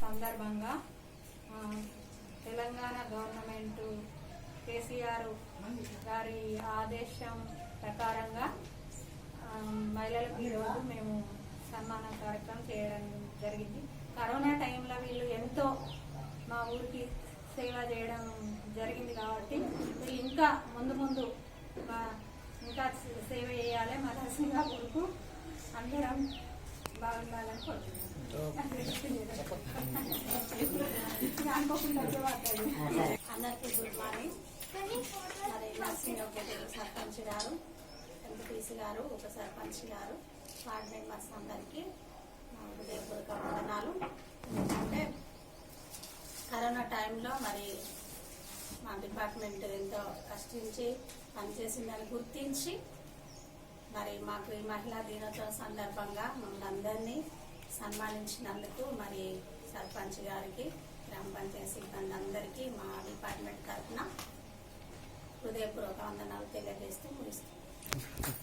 సందర్భంగా తెలంగాణ గవర్నమెంట్ కేసీఆర్ గారి ఆదేశం ప్రకారంగా మహిళలకు ఈరోజు మేము సన్మాన కార్యక్రమం చేయడం జరిగింది. కరోనా టైంలో వీళ్ళు ఎంతో మా ఊరికి సేవ చేయడం జరిగింది కాబట్టి ఇంకా ముందు ముందు మా- సేవ చేయాలి మా సింగాపూర్కు అందరం బాగుండాలని కోరుకుంటున్నాను అందరికీ గుడ్ మార్నింగ్. మరి నర్సింగ్ సర్పంచ్ గారు ఎంపీసీ గారు ఉప సర్పంచ్ గారు వార్డ్ మెంబర్స్ అందరికీ హృదయపూర్వక వందనాలు. ఎందుకంటే కరోనా టైంలో మరి మా డిపార్ట్మెంట్ ఎంతో కష్టించి పనిచేసిందని గుర్తించి మరి మాకు ఈ మహిళా దినోత్సవం సందర్భంగా మమ్మల్ని అందరినీ సన్మానించినందుకు మరి సర్పంచ్ గారికి గ్రామ పంచాయతీ సిబ్బంది అందరికీ మా డిపార్ట్మెంట్ తరఫున హృదయపూర్వక వందనాలు తెలియజేస్తూ ముగిస్తాం